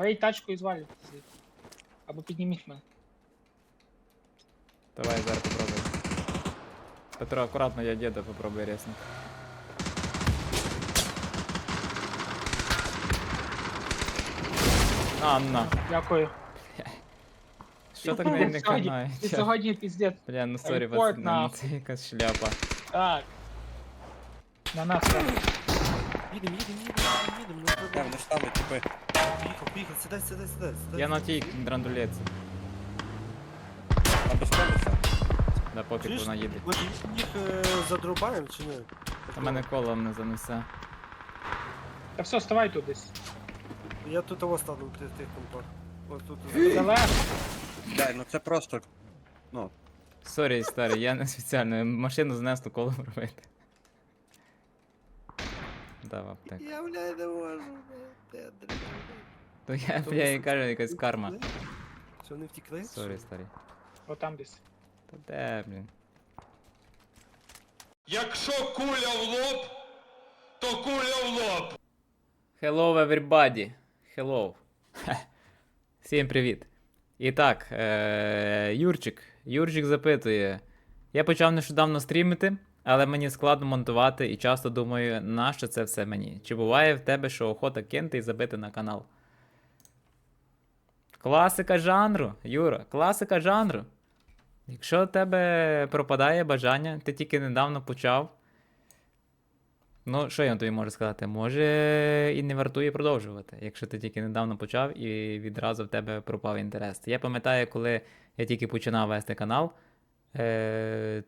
Бери тачку і звалюй. звідти. Або підніміть мене. Давай зараз попробуємо. Петро, акуратно я діда попробую рясно. Анна, Дякую. що так не, не Сьогодні- канає? Ти сьогодні піздець. Бля, ну сорі, Репорт пацани, на- ну це якась шляпа. Так. На нас так. Їдем, їдем, їдем, їдем, не Я проблема. вони ж там, типи. Поїхав, поїхав, сідай, сідай, сідай. сідай. Я на тій драндулеці. Там без колеса. Да поки Чуєш, вона їде. Ми їх е, задрубаємо чи ні? А мене колом не занесе. Та все, ставай тут десь. Я тут того стану для тих компах. Ось тут. Залег. Дай, ну це просто. Ну, Сорі, старий, я не спеціально машину знесло колом робити. Дав аптеку. Я, бля, не можу, бля. То я, бля, і кажу, якась карма. Що, не втікли? Сорі, старий. Отам десь. Та де, блін. Якщо куля в лоб, то куля в лоб. Hello everybody. Hello. Всім привіт. І так, е- Юрчик. Юрчик запитує. Я почав нещодавно стрімити, але мені складно монтувати і часто думаю, нащо це все мені? Чи буває в тебе, що охота кинути і забити на канал? Класика жанру, Юра, класика жанру. Якщо в тебе пропадає бажання, ти тільки недавно почав. Ну, що я тобі можу сказати? Може і не вартує продовжувати, якщо ти тільки недавно почав і відразу в тебе пропав інтерес. Я пам'ятаю, коли я тільки починав вести канал, е-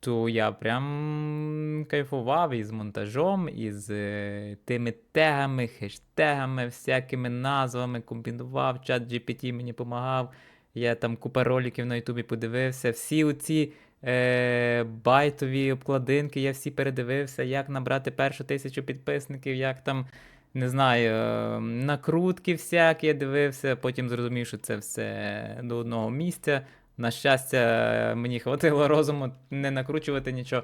то я прям кайфував із монтажом, із е, тими тегами, хештегами, всякими назвами, комбінував, чат GPT мені допомагав. Я там купа роликів на Ютубі подивився. Всі оці е, байтові обкладинки, я всі передивився, як набрати першу тисячу підписників, як там, не знаю, е, накрутки всякі я дивився, потім зрозумів, що це все до одного місця. На щастя, мені хватило розуму не накручувати нічого.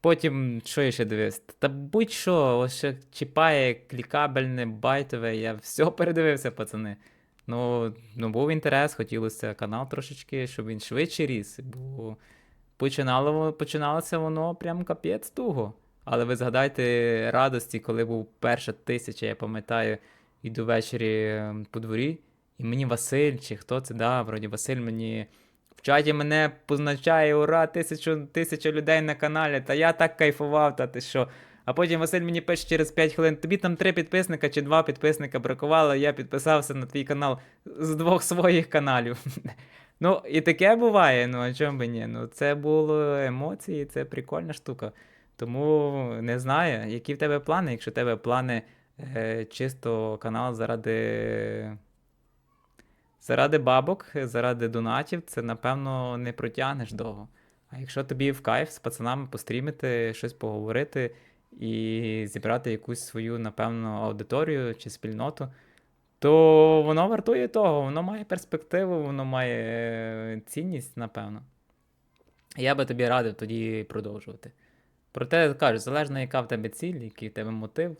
Потім, що я ще дивився? Та будь-що, ще чіпає, клікабельне, байтове, я все передивився, пацани. Ну, ну, був інтерес, хотілося канал трошечки, щоб він швидше ріс. Бо починало, починалося воно прям капець туго. Але ви згадайте радості, коли був перша тисяча, я пам'ятаю, іду ввечері ем, по дворі, і мені Василь, чи хто це дав, вроді Василь мені в чаті мене позначає, ура, тисячу, тисяча людей на каналі, та я так кайфував, та ти що. А потім Василь мені пише через 5 хвилин, тобі там 3 підписника чи 2 підписника бракувало, я підписався на твій канал з двох своїх каналів. Ну, і таке буває, ну а чому би ні? Ну, це було емоції, це прикольна штука. Тому не знаю, які в тебе плани, якщо в тебе плани е, чисто канал заради. Заради бабок, заради донатів, це напевно не протягнеш довго. А якщо тобі в кайф з пацанами пострімити, щось поговорити і зібрати якусь свою, напевно, аудиторію чи спільноту, то воно вартує того, воно має перспективу, воно має е, цінність, напевно. Я би тобі радив тоді продовжувати. Проте кажу, залежно, яка в тебе ціль, який в тебе мотив.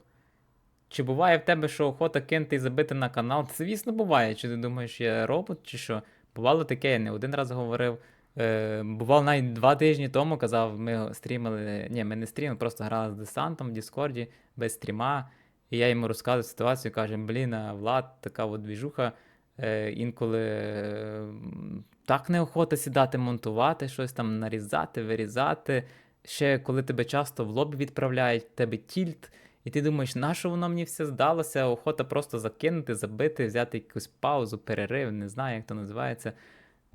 Чи буває в тебе, що охота кинути і забити на канал? Звісно, буває. Чи ти думаєш, я робот, чи що? Бувало таке, я не один раз говорив. Е, бувало навіть два тижні тому казав, ми стрімили. Ні, ми не стрімили, просто грали з десантом в Діскорді без стріма. І я йому розказую ситуацію, каже, блін, а Влад, така от двіжуха, е, інколи е, так неохота сідати, монтувати, щось там нарізати, вирізати. Ще коли тебе часто в лобі відправляють, тебе тільт, і ти думаєш, на що воно мені все здалося? Охота просто закинути, забити, взяти якусь паузу, перерив, не знаю, як то називається.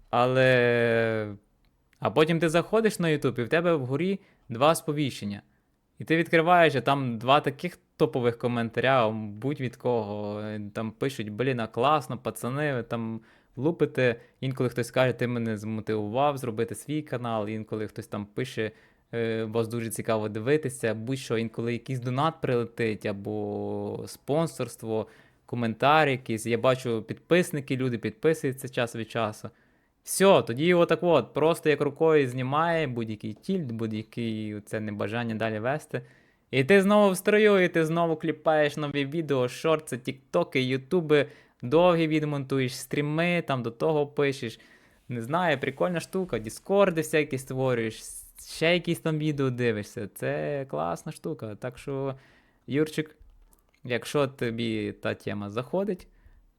Але. А потім ти заходиш на YouTube, і в тебе вгорі два сповіщення. І ти відкриваєш, а там два таких топових коментаря, будь від кого. Там пишуть, блін, а класно, пацани, ви там лупите. Інколи хтось каже, ти мене змотивував зробити свій канал, інколи хтось там пише, вас дуже цікаво дивитися, будь-що, інколи якийсь донат прилетить, або спонсорство, коментар якийсь. Я бачу підписники, люди підписуються час від часу. Все, тоді отак от, просто як рукою знімає будь-який тільт, будь-який це небажання далі вести. І ти знову в строю, і ти знову кліпаєш нові відео, шорти, тіктоки, ютуби, довгі відмонтуєш, стріми, там до того пишеш. Не знаю, прикольна штука. Діскорди всякі створюєш, ще якісь там відео дивишся. Це класна штука. Так що, Юрчик, якщо тобі та тема заходить,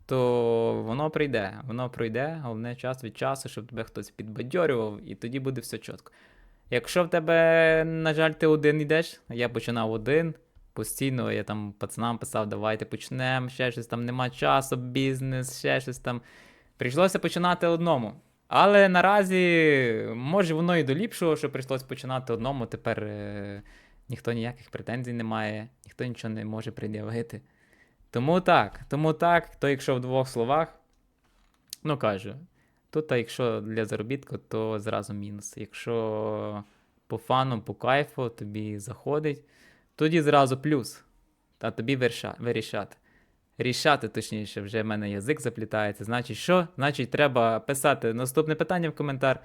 то воно прийде. Воно пройде, головне час від часу, щоб тебе хтось підбадьорював, і тоді буде все чітко. Якщо в тебе, на жаль, ти один йдеш, я починав один. Постійно я там пацанам писав, давайте почнемо, ще щось там нема часу, бізнес, ще щось там. Прийшлося починати одному. Але наразі, може, воно і до ліпшого, що прийшлося починати одному. Тепер е, ніхто ніяких претензій не має, ніхто нічого не може пред'явити. Тому так, тому так, то якщо в двох словах, ну кажу, тут, а якщо для заробітку, то зразу мінус. Якщо по фану, по кайфу тобі заходить, тоді зразу плюс. А тобі вирішати. Рішати, точніше, вже в мене язик заплітається. Значить, що? Значить, треба писати наступне питання в коментар.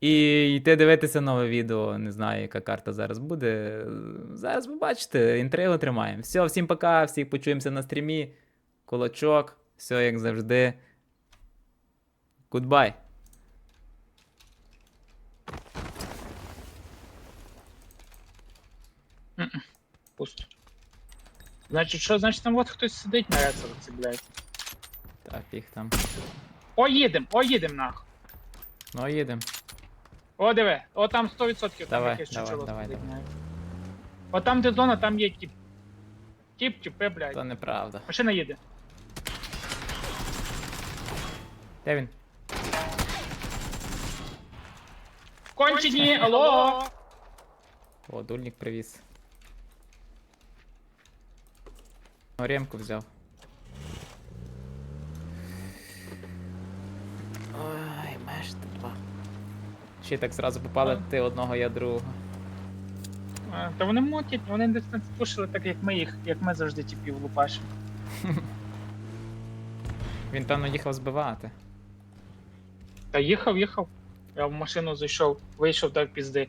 І йти дивитися нове відео. Не знаю, яка карта зараз буде. Зараз побачите, інтригу тримаємо. Все, всім пока, всіх почуємося на стрімі. Кулачок, все як завжди. Гудбай. Пусто. Значить, що, значить там от хтось сидить на рецепті, блядь. Так, їх там. О, їдем, о, їдем нахуй. Ну, їдемо. О, диви, о там 100% там Давай, якесь давай, чучело давай, сидить. давай. навіть. О там, де зона, там є тип. Тип, типи, блядь. То неправда. Машина їде. Де він? Кончені, алло! О, дульник привіз. Ну, ремку взяв. Ой, меж ти два. Ще так зразу попали ти одного, я другого. А, Та вони мотять, вони десь не пушили так, як ми їх, як ми завжди типів лупашимо. Він, певно, їхав збивати. Та їхав, їхав. Я в машину зайшов, вийшов так пізди.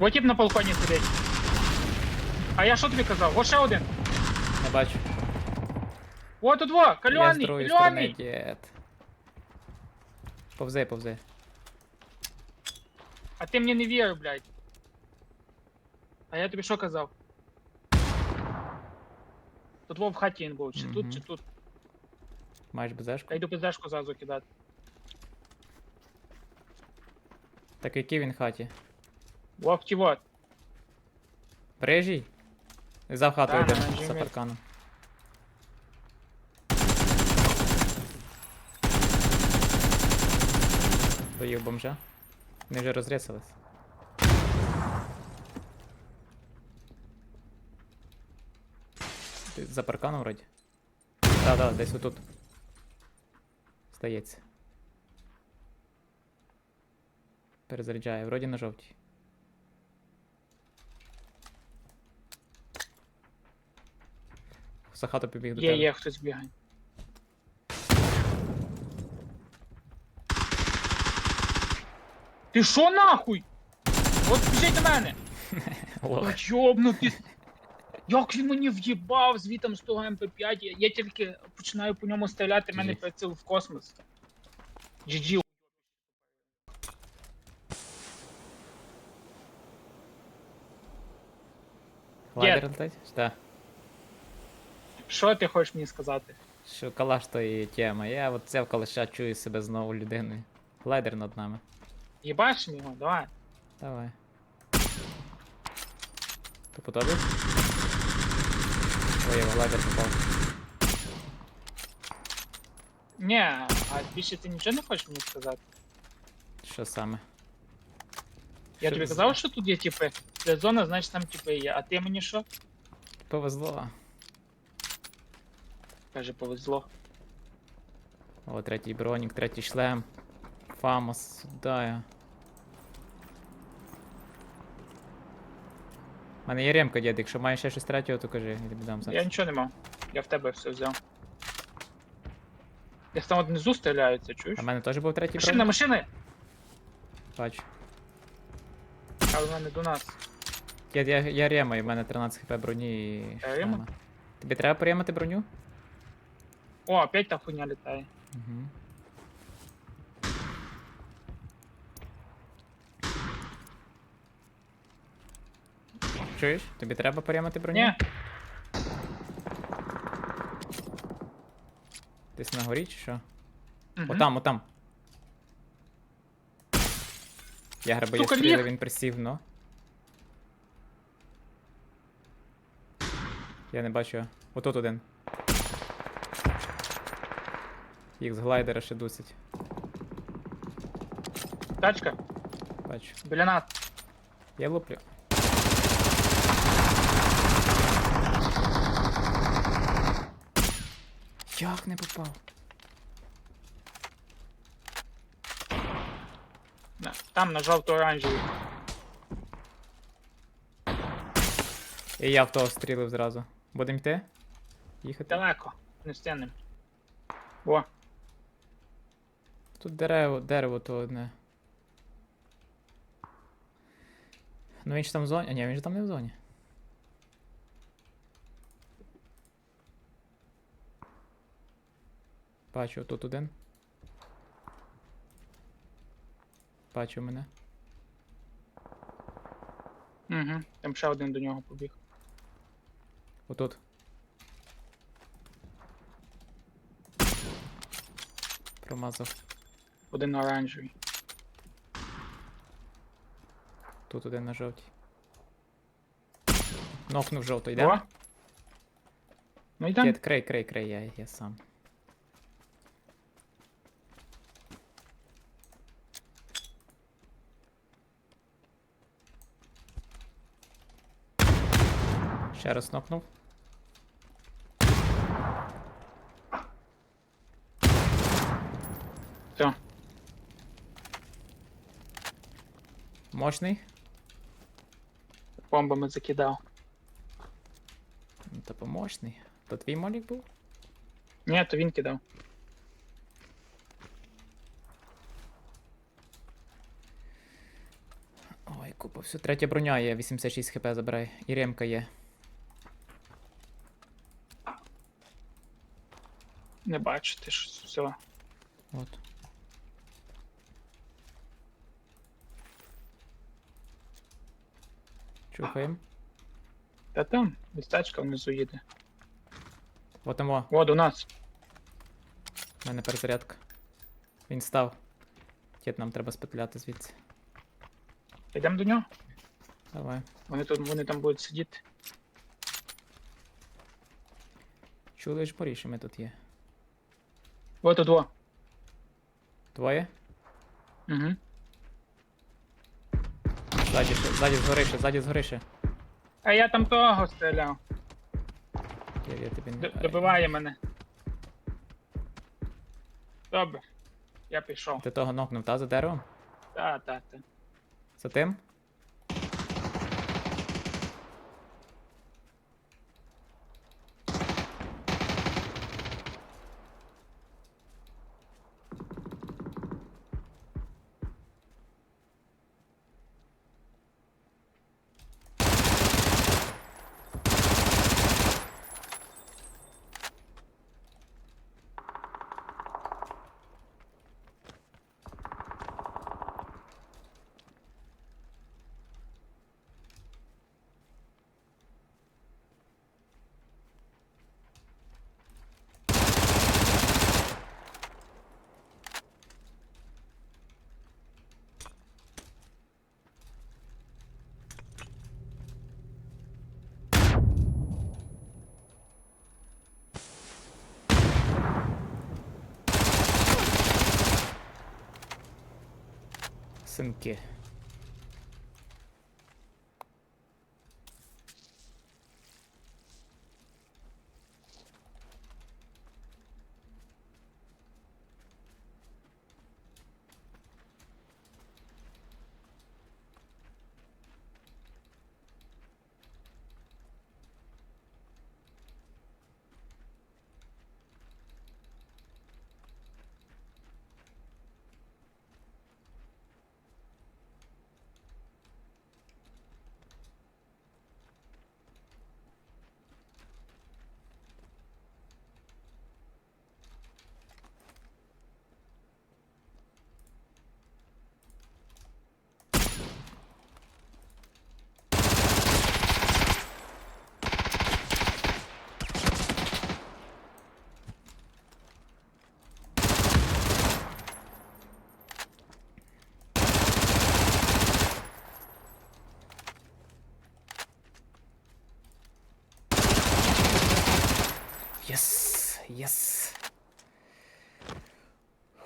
Ось тип на балконі сидить. А я що тобі казав? О, ще один. Не бачу. О, тут во, я з кальоний, другої сторони, кальоний. дід. Повзи, повзи. А ти мені не вірив, блядь. А я тобі що казав? Тут во в хаті він був, чи Мгм. тут, чи тут. Маєш безешку? Я йду пиздешку зразу кидати. Так який він в хаті? Во в ті вот. Брижій? За хатою Да, йде на за джимі. парканом. Доїв бомжа. Вони вже розрісались. Ти За парканом вроді? Так, да, десь отут. Здається. Перезаряджає, вроді на жовтій. За хату побіг до Є, тебе. є, хтось бігає. Ти що нахуй? От біжить до мене! Лох. Йобнутий. Як він мені в'їбав звітом з того МП5, я, я тільки починаю по ньому стріляти, мене GG. приціл в космос. GG. Лайдер летить? Так. Що ти хочеш мені сказати? Що калаш то і тема. Я от це в калаша чую себе знову людиною. Лайдер над нами. Їбашим його, давай. Давай. То по тобі? Ой, я в лайдер попав. Ні, а більше ти нічого не хочеш мені сказати? Що саме? Я Що тобі казав, що тут є типи. Де зона, значить там типи є. А ти мені що? Повезло. Каже, повезло. О, третій бронік, третій шлем. Фамос, сюди. я. У мене є ремка, дід, якщо маєш ще щось третього, то кажи, я тобі дам Я зараз. нічого не мав. Я в тебе все взяв. Десь там внизу стріляються, чуєш? А в мене теж був третій Машина, бронік? машина! Бачу. Але вона не до нас. Я, я, я ремаю, в мене 13 хп броні і. Та рема? шлема. Тобі треба поремати броню? О, опять та хуйня літає. Угу. Чуєш? Тобі треба поремати броню? Ні, Десь на горі чи що? Мгм. Отам, отам. Я грабою Сука, стріли, ліг! він присів, но. Я не бачу. Отут один. Їх з глайдера ще дусить. тачка, Бачу. біля нас. Я луплю. Як не попав? На- Там на жовто-оранжевій. І я в того стрілив зразу. Будем йти? Їхати? Далеко, не стінем. О, Тут дерево, дерево то одне. Ну він ж там в зоні. А ні, він ж там не в зоні. Бачу, тут один. Бачу мене. угу. там ще один до нього побіг. Отут. Промазав. Один на оранжевій. Тут один на жовтій. Нокнув жовто, йде? О. Ну йдем. Кет, крей, крей, крей, я, я сам. Ще раз нокнув. Все. Мощний? Бомбами закидав. Ну, типу мощний. То твій молік був? Ні, то він кидав. Ой, купа, все, третя броня є, 86 хп забирай. І ремка є. Не бачу, ти ж все. От. Чухаємо. Та там, тачка внизу їде. От там, О, до нас. У мене перезарядка. Він став. Тєт, нам треба спетляти звідси. Йдемо до нього. Давай. Вони тут вони там будуть сидіти. Чули ж порі, що ми тут є. О, тут два. Двоє? Угу. Ззаді ще, ззаді згори ще, ззаді згори ще. А я там того стріляв. Я, я тобі не Д- Добиває мене. Добре. Я пішов. Ти того нокнув, та, за деревом? Та, та, та. За тим? Синки.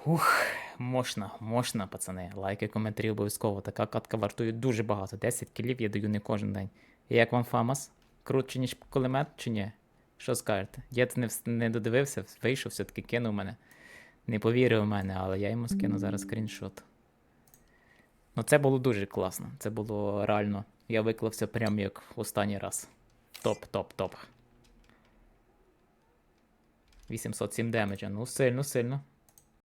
Ух, мощно, мощно, пацани. Лайки, коментарі обов'язково. Така катка вартує дуже багато. 10 кілів я даю не кожен день. Як вам Фамас? Крутше, ніж кулемет, чи ні? Що скажете? Дід не, не додивився, вийшов, все-таки кинув мене. Не повірив в мене, але я йому скину зараз скріншот. Ну, це було дуже класно. Це було реально. Я виклався прям як останній раз. Топ, топ, топ. 807 демеджа. Ну, сильно, сильно.